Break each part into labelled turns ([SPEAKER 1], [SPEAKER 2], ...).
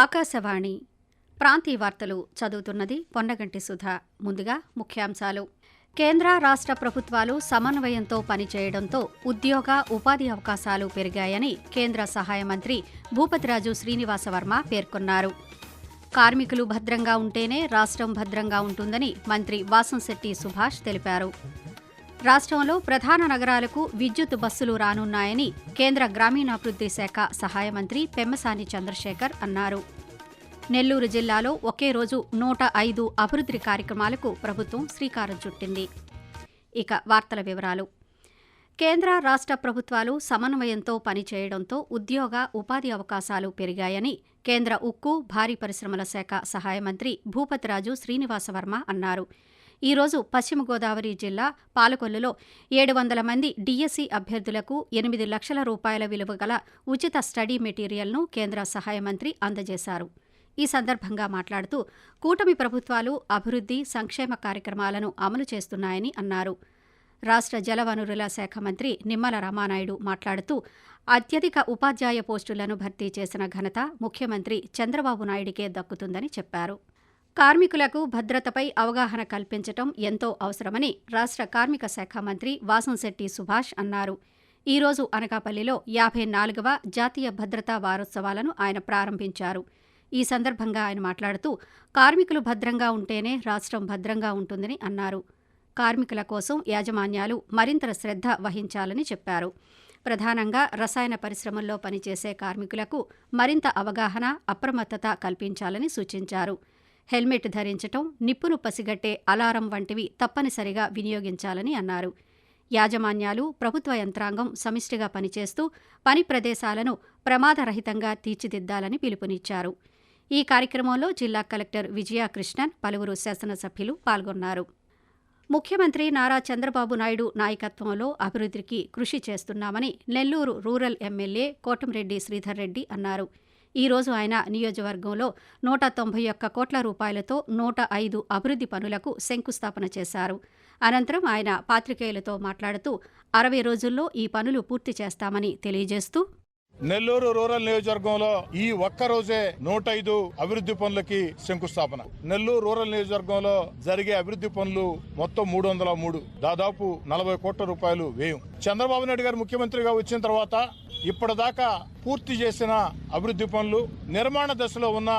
[SPEAKER 1] ఆకాశవాణి. ప్రాంతీయ వార్తలు చదువుతున్నది పొన్నగంటి సుధా. ముందుగా ముఖ్యాంశాలు. కేంద్ర రాష్ట్ర ప్రభుత్వాలు సమన్వయంతో పనిచేయడంతో ఉద్యోగ ఉపాధి అవకాశాలు పెరిగాయని కేంద్ర సహాయ మంత్రి భూపతిరాజు శ్రీనివాసవర్మ పేర్కొన్నారు. కార్మికులు భద్రంగా ఉంటేనే రాష్ట్రం భద్రంగా ఉంటుందని మంత్రి వాసంశెట్టి సుభాష్ తెలిపారు. రాష్ట్రంలో ప్రధాన నగరాలకు విద్యుత్ బస్సులు రానున్నాయని కేంద్ర గ్రామీణాభివృద్ధి శాఖ సహాయ మంత్రి పెమ్మసాని చంద్రశేఖర్ అన్నారు. నెల్లూరు జిల్లాలో ఒకే రోజు నూట ఐదు అభివృద్ధి కార్యక్రమాలకు ప్రభుత్వం శ్రీకారం చుట్టింది. ఇక వార్తల వివరాలు. కేంద్ర రాష్ట్ర ప్రభుత్వాలు సమన్వయంతో పనిచేయడంతో ఉద్యోగ ఉపాధి అవకాశాలు పెరిగాయని కేంద్ర ఉక్కు భారీ పరిశ్రమల శాఖ సహాయ మంత్రి భూపతిరాజు శ్రీనివాసవర్మ అన్నారు. ఈ రోజు పశ్చిమ గోదావరి జిల్లా పాలకొల్లులో ఏడు వందల మంది డిఎస్సి అభ్యర్థులకు ఎనిమిది లక్షల రూపాయల విలువ గల ఉచిత స్టడీ మెటీరియల్ను కేంద్ర సహాయ మంత్రి అందజేశారు. ఈ సందర్భంగా మాట్లాడుతూ కూటమి ప్రభుత్వాలు అభివృద్ధి సంక్షేమ కార్యక్రమాలను అమలు చేస్తున్నాయని అన్నారు. రాష్ట్ర జలవనరుల శాఖ మంత్రి నిమ్మల రామానాయుడు మాట్లాడుతూ అత్యధిక ఉపాధ్యాయ పోస్టులను భర్తీ చేసిన ఘనత ముఖ్యమంత్రి చంద్రబాబు నాయుడికే దక్కుతుందని చెప్పారు. కార్మికులకు భద్రతపై అవగాహన కల్పించటం ఎంతో అవసరమని రాష్ట్ర కార్మిక శాఖ మంత్రి వాసంశెట్టి సుభాష్ అన్నారు. ఈ రోజు అనకాపల్లిలో యాభై నాలుగవ జాతీయ భద్రతా వారోత్సవాలను ఆయన ప్రారంభించారు. ఈ సందర్భంగా ఆయన మాట్లాడుతూ కార్మికులు భద్రంగా ఉంటేనే రాష్ట్రం భద్రంగా ఉంటుందని అన్నారు. కార్మికుల కోసం యాజమాన్యాలు మరింత శ్రద్ధ వహించాలని చెప్పారు. ప్రధానంగా రసాయన పరిశ్రమల్లో పనిచేసే కార్మికులకు మరింత అవగాహన అప్రమత్తత కల్పించాలని సూచించారు. హెల్మెట్ ధరించటం నిప్పును పసిగట్టే అలారం వంటివి తప్పనిసరిగా వినియోగించాలని అన్నారు. యాజమాన్యాలు ప్రభుత్వ యంత్రాంగం సమిష్టిగా పనిచేస్తూ పని ప్రదేశాలను ప్రమాదరహితంగా తీర్చిదిద్దాలని పిలుపునిచ్చారు. ఈ కార్యక్రమంలో జిల్లా కలెక్టర్ విజయకృష్ణన్ పలువురు శాసనసభ్యులు పాల్గొన్నారు. ముఖ్యమంత్రి నారా చంద్రబాబు నాయుడు నాయకత్వంలో అభివృద్ధికి కృషి చేస్తున్నామని నెల్లూరు రూరల్ ఎమ్మెల్యే కోటంరెడ్డి శ్రీధర్ రెడ్డి అన్నారు. ఈ రోజు ఆయన నియోజకవర్గంలో నూట తొంభై ఒక్క కోట్ల రూపాయలతో నూట ఐదు అభివృద్ధి పనులకు శంకుస్థాపన చేశారు. అనంతరం ఆయన పాత్రికేయులతో మాట్లాడుతూ అరవై రోజుల్లో ఈ పనులు పూర్తి చేస్తామని తెలియజేస్తూ
[SPEAKER 2] నెల్లూరు రూరల్ నియోజకవర్గంలో ఈ ఒక్క రోజే నూట ఐదు అభివృద్ధి పనులకి శంకుస్థాపన. నెల్లూరు రూరల్ నియోజకవర్గంలో జరిగే అభివృద్ధి పనులు మొత్తం మూడు వందల మూడు. దాదాపు నలభై కోట్ల రూపాయలు వ్యయం. చంద్రబాబు నాయుడు గారు ముఖ్యమంత్రిగా వచ్చిన తర్వాత ఇప్పటిదాకా పూర్తి చేసిన అభివృద్ధి పనులు నిర్మాణ దశలో ఉన్న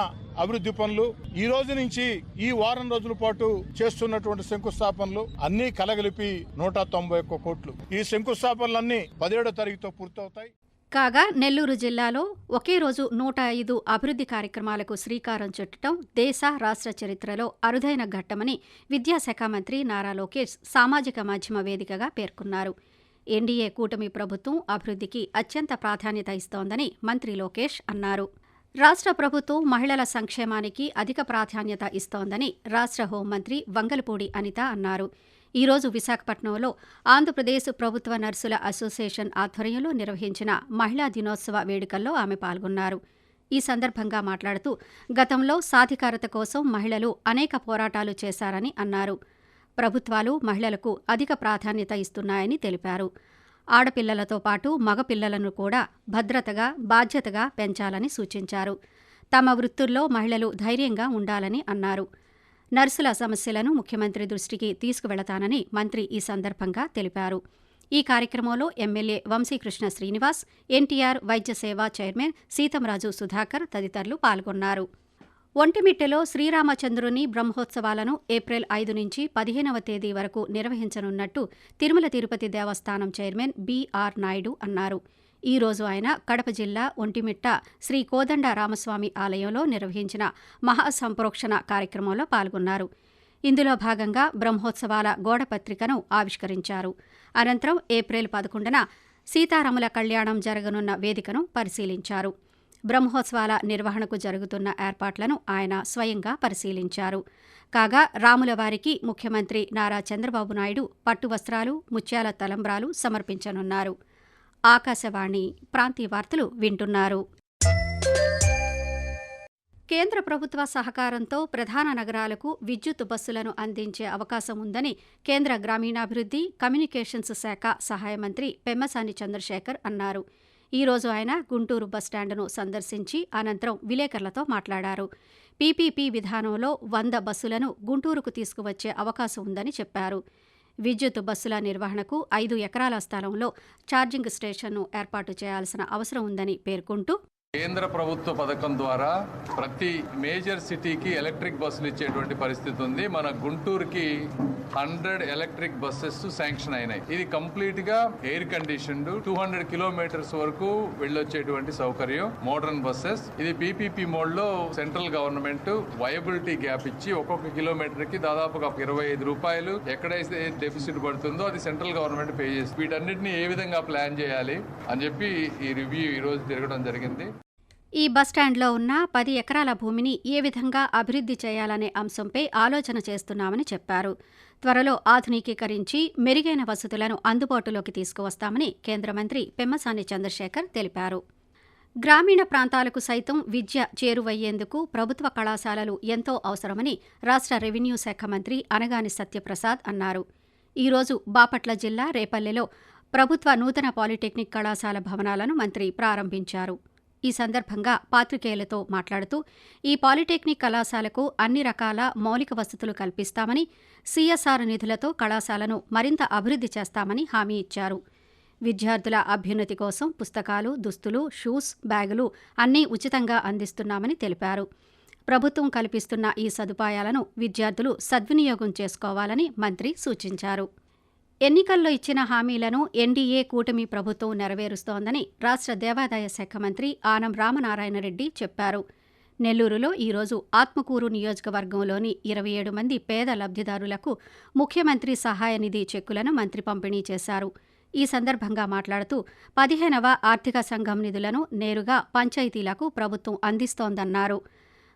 [SPEAKER 2] అభివృద్ధి పనులు ఈ రోజు నుంచి ఈ వారం రోజుల పాటు చేస్తున్నటువంటి శంకుస్థాపనలు అన్ని కలగలిపి నూట తొంభై ఒక్క కోట్లు. ఈ శంకుస్థాపనలన్నీ పదిహేడో తారీఖుతో పూర్తవుతాయి.
[SPEAKER 1] కాగా నెల్లూరు జిల్లాలో ఒకే రోజు నూట ఐదు అభివృద్ధి కార్యక్రమాలకు శ్రీకారం చుట్టడం దేశ రాష్ట్ర చరిత్రలో అరుదైన ఘట్టమని విద్యాశాఖ మంత్రి నారా లోకేష్ సామాజిక మాధ్యమ వేదికగా పేర్కొన్నారు. ఎన్డీఏ కూటమి ప్రభుత్వం అభివృద్ధికి అత్యంత ప్రాధాన్యత ఇస్తోందని మంత్రి లోకేష్ అన్నారు. రాష్ట్ర ప్రభుత్వం మహిళల సంక్షేమానికి అధిక ప్రాధాన్యత ఇస్తోందని రాష్ట్ర హోంమంత్రి వంగలపూడి అనిత అన్నారు. ఈ రోజు విశాఖపట్నంలో ఆంధ్రప్రదేశ్ ప్రభుత్వ నర్సుల అసోసియేషన్ ఆధ్వర్యంలో నిర్వహించిన మహిళా దినోత్సవ వేడుకల్లో ఆమె పాల్గొన్నారు. ఈ సందర్భంగా మాట్లాడుతూ గతంలో సాధికారత కోసం మహిళలు అనేక పోరాటాలు చేశారని అన్నారు. ప్రభుత్వాలు మహిళలకు అధిక ప్రాధాన్యత ఇస్తున్నాయని తెలిపారు. ఆడపిల్లలతో పాటు మగపిల్లలను కూడా భద్రతగా బాధ్యతగా పెంచాలని సూచించారు. తమ వృత్తుల్లో మహిళలు ధైర్యంగా ఉండాలని అన్నారు. నర్సుల సమస్యలను ముఖ్యమంత్రి దృష్టికి తీసుకువెళతానని మంత్రి ఈ సందర్భంగా తెలిపారు. ఈ కార్యక్రమంలో ఎమ్మెల్యే వంశీకృష్ణ శ్రీనివాస్ ఎన్టీఆర్ వైద్య సేవా చైర్మన్ సీతంరాజు సుధాకర్ తదితరులు పాల్గొన్నారు. ఒంటిమిట్టెలో శ్రీరామచంద్రుని బ్రహ్మోత్సవాలను ఏప్రిల్ ఐదు నుంచి పదిహేనవ తేదీ వరకు నిర్వహించనున్నట్టు తిరుమల తిరుపతి దేవస్థానం చైర్మన్ బీఆర్ నాయుడు అన్నారు. ఈ రోజు ఆయన కడప జిల్లా ఒంటిమిట్ట శ్రీ కోదండ రామస్వామి ఆలయంలో నిర్వహించిన మహాసంప్రోక్షణ కార్యక్రమంలో పాల్గొన్నారు. ఇందులో భాగంగా బ్రహ్మోత్సవాల గోడపత్రికను ఆవిష్కరించారు. అనంతరం ఏప్రిల్ పదకొండున సీతారాముల కళ్యాణం జరగనున్న వేదికను పరిశీలించారు. బ్రహ్మోత్సవాల నిర్వహణకు జరుగుతున్న ఏర్పాట్లను ఆయన స్వయంగా పరిశీలించారు. కాగా రాముల వారికి ముఖ్యమంత్రి నారా చంద్రబాబు నాయుడు పట్టు వస్త్రాలు ముత్యాల తలంబ్రాలు సమర్పించనున్నారు. ఆకాశవాణి ప్రాంతీయ వార్తలు వింటున్నారు. కేంద్ర ప్రభుత్వ సహకారంతో ప్రధాన నగరాలకు విద్యుత్ బస్సులను అందించే అవకాశం ఉందని కేంద్ర గ్రామీణాభివృద్ధి కమ్యూనికేషన్స్ శాఖ సహాయ మంత్రి పెమ్మసాని చంద్రశేఖర్ అన్నారు. ఈ రోజు ఆయన గుంటూరు బస్టాండును సందర్శించి అనంతరం విలేకరులతో మాట్లాడారు. పీపీపీ విధానంలో వంద బస్సులను గుంటూరుకు తీసుకువచ్చే అవకాశం ఉందని చెప్పారు. విద్యుత్ బస్సుల నిర్వహణకు ఐదు ఎకరాల స్థలంలో ఛార్జింగ్ స్టేషన్ను ఏర్పాటు చేయాల్సిన అవసరం ఉందని పేర్కొంటూ
[SPEAKER 3] కేంద్ర ప్రభుత్వ పథకం ద్వారా ప్రతి మేజర్ సిటీకి ఎలక్ట్రిక్ బస్సులు ఇచ్చేటువంటి పరిస్థితి ఉంది. మన గుంటూరుకి హండ్రెడ్ ఎలక్ట్రిక్ బస్సెస్ శాంక్షన్ అయినాయి. ఇది కంప్లీట్గా air conditioned. Two hundred kilometres వరకు వెళ్ళొచ్చేటువంటి సౌకర్యం మోడర్న్ బస్సెస్. ఇది పీపీపీ మోడ్లో సెంట్రల్ గవర్నమెంట్ వయబిలిటీ గ్యాప్ ఇచ్చి ఒక్కొక్క కిలోమీటర్కి దాదాపుగా ఒక ఇరవై ఐదు రూపాయలు ఎక్కడైతే డెఫిసిట్ పడుతుందో అది సెంట్రల్ గవర్నమెంట్ పే చేసి వీటన్నిటిని ఏ విధంగా ప్లాన్ చేయాలి అని చెప్పి ఈ రివ్యూ ఈ రోజు తిరగడం జరిగింది.
[SPEAKER 1] ఈ బస్టాండ్లో ఉన్న పది ఎకరాల భూమిని ఏ విధంగా అభివృద్ధి చేయాలనే అంశంపై ఆలోచన చేస్తున్నామని చెప్పారు. త్వరలో ఆధునికీకరించి మెరుగైన వసతులను అందుబాటులోకి తీసుకువస్తామని కేంద్ర మంత్రి పెమ్మసాని చంద్రశేఖర్ తెలిపారు. గ్రామీణ ప్రాంతాలకు సైతం విద్య చేరువయ్యేందుకు ప్రభుత్వ కళాశాలలు ఎంతో అవసరమని రాష్ట్ర రెవెన్యూ శాఖ మంత్రి అనగాని సత్యప్రసాద్ అన్నారు. ఈరోజు బాపట్ల జిల్లా రేపల్లెలో ప్రభుత్వ నూతన పాలిటెక్నిక్ కళాశాల భవనాలను మంత్రి ప్రారంభించారు. ఈ సందర్భంగా పాత్రికేయులతో మాట్లాడుతూ ఈ పాలిటెక్నిక్ కళాశాలకు అన్ని రకాల మౌలిక వసతులు కల్పిస్తామని సీఎస్ఆర్ నిధులతో కళాశాలను మరింత అభివృద్ధి చేస్తామని హామీ ఇచ్చారు. విద్యార్థుల అభ్యున్నతి కోసం పుస్తకాలు దుస్తులు షూస్ బ్యాగులు అన్నీ ఉచితంగా అందిస్తున్నామని తెలిపారు. ప్రభుత్వం కల్పిస్తున్న ఈ సదుపాయాలను విద్యార్థులు సద్వినియోగం చేసుకోవాలని మంత్రి సూచించారు. ఎన్నికల్లో ఇచ్చిన హామీలను ఎన్డీఏ కూటమి ప్రభుత్వం నెరవేరుస్తోందని రాష్ట్ర దేవాదాయ శాఖ మంత్రి ఆనం రామనారాయణరెడ్డి చెప్పారు. నెల్లూరులో ఈరోజు ఆత్మకూరు నియోజకవర్గంలోని ఇరవై ఏడు మంది పేద లబ్ధిదారులకు ముఖ్యమంత్రి సహాయ నిధి చెక్కులను మంత్రి పంపిణీ చేశారు. ఈ సందర్భంగా మాట్లాడుతూ పదిహేనవ ఆర్థిక సంఘం నిధులను నేరుగా పంచాయతీలకు ప్రభుత్వం అందిస్తోందన్నారు.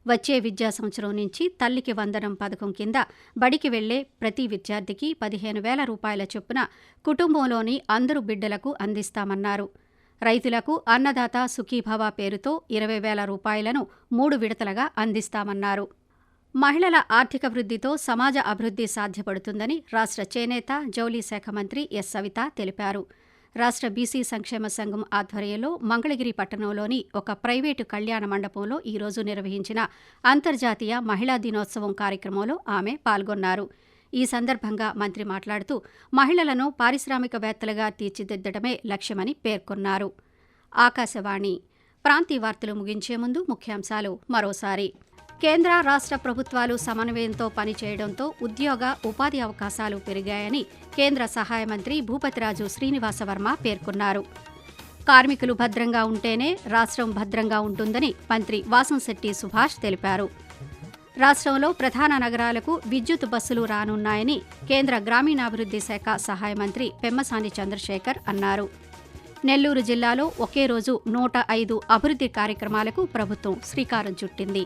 [SPEAKER 1] వచ్చే విద్యా సంవత్సరం నుంచి తల్లికి వందనం పథకం కింద బడికి వెళ్ళే ప్రతి విద్యార్థికి పదిహేను వేల రూపాయల చొప్పున కుటుంబంలోని అందరు బిడ్డలకు అందిస్తామన్నారు. రైతులకు అన్నదాత సుఖీభవ పేరుతో ఇరవై వేల రూపాయలను మూడు విడతలుగా అందిస్తామన్నారు. మహిళల ఆర్థిక వృద్ధితో సమాజ అభివృద్ధి సాధ్యపడుతుందని రాష్ట్ర చేనేత జౌలీ శాఖ మంత్రి ఎస్. సవిత తెలిపారు. రాష్ట్ర బీసీ సంక్షేమ సంఘం ఆధ్వర్యంలో మంగళగిరి పట్టణంలోని ఒక ప్రైవేటు కళ్యాణ మండపంలో ఈరోజు నిర్వహించిన అంతర్జాతీయ మహిళా దినోత్సవం కార్యక్రమంలో ఆమె పాల్గొన్నారు. ఈ సందర్భంగా మంత్రి మాట్లాడుతూ మహిళలను పారిశ్రామికవేత్తలుగా తీర్చిదిద్దడమే లక్ష్యమని పేర్కొన్నారు. ఆకాశవాణి ప్రాంతీయ వార్తలు ముగించే ముందు ముఖ్యాంశాలు మరోసారి. కేంద్ర రాష్ట్ర ప్రభుత్వాలు సమన్వయంతో పనిచేయడంతో ఉద్యోగ ఉపాధి అవకాశాలు పెరిగాయని కేంద్ర సహాయ మంత్రి భూపతిరాజు శ్రీనివాసవర్మ పేర్కొన్నారు. కార్మికులు భద్రంగా ఉంటేనే రాష్ట్రం భద్రంగా ఉంటుందని మంత్రి వాసంశెట్టి సుభాష్ తెలిపారు. రాష్ట్రంలో ప్రధాన నగరాలకు విద్యుత్ బస్సులు రానున్నాయని కేంద్ర గ్రామీణాభివృద్ధి శాఖ సహాయ మంత్రి పెమ్మసాని చంద్రశేఖర్ అన్నారు. నెల్లూరు జిల్లాలో ఒకే రోజు నూట ఐదు అభివృద్ధి కార్యక్రమాలకు ప్రభుత్వం శ్రీకారం చుట్టింది.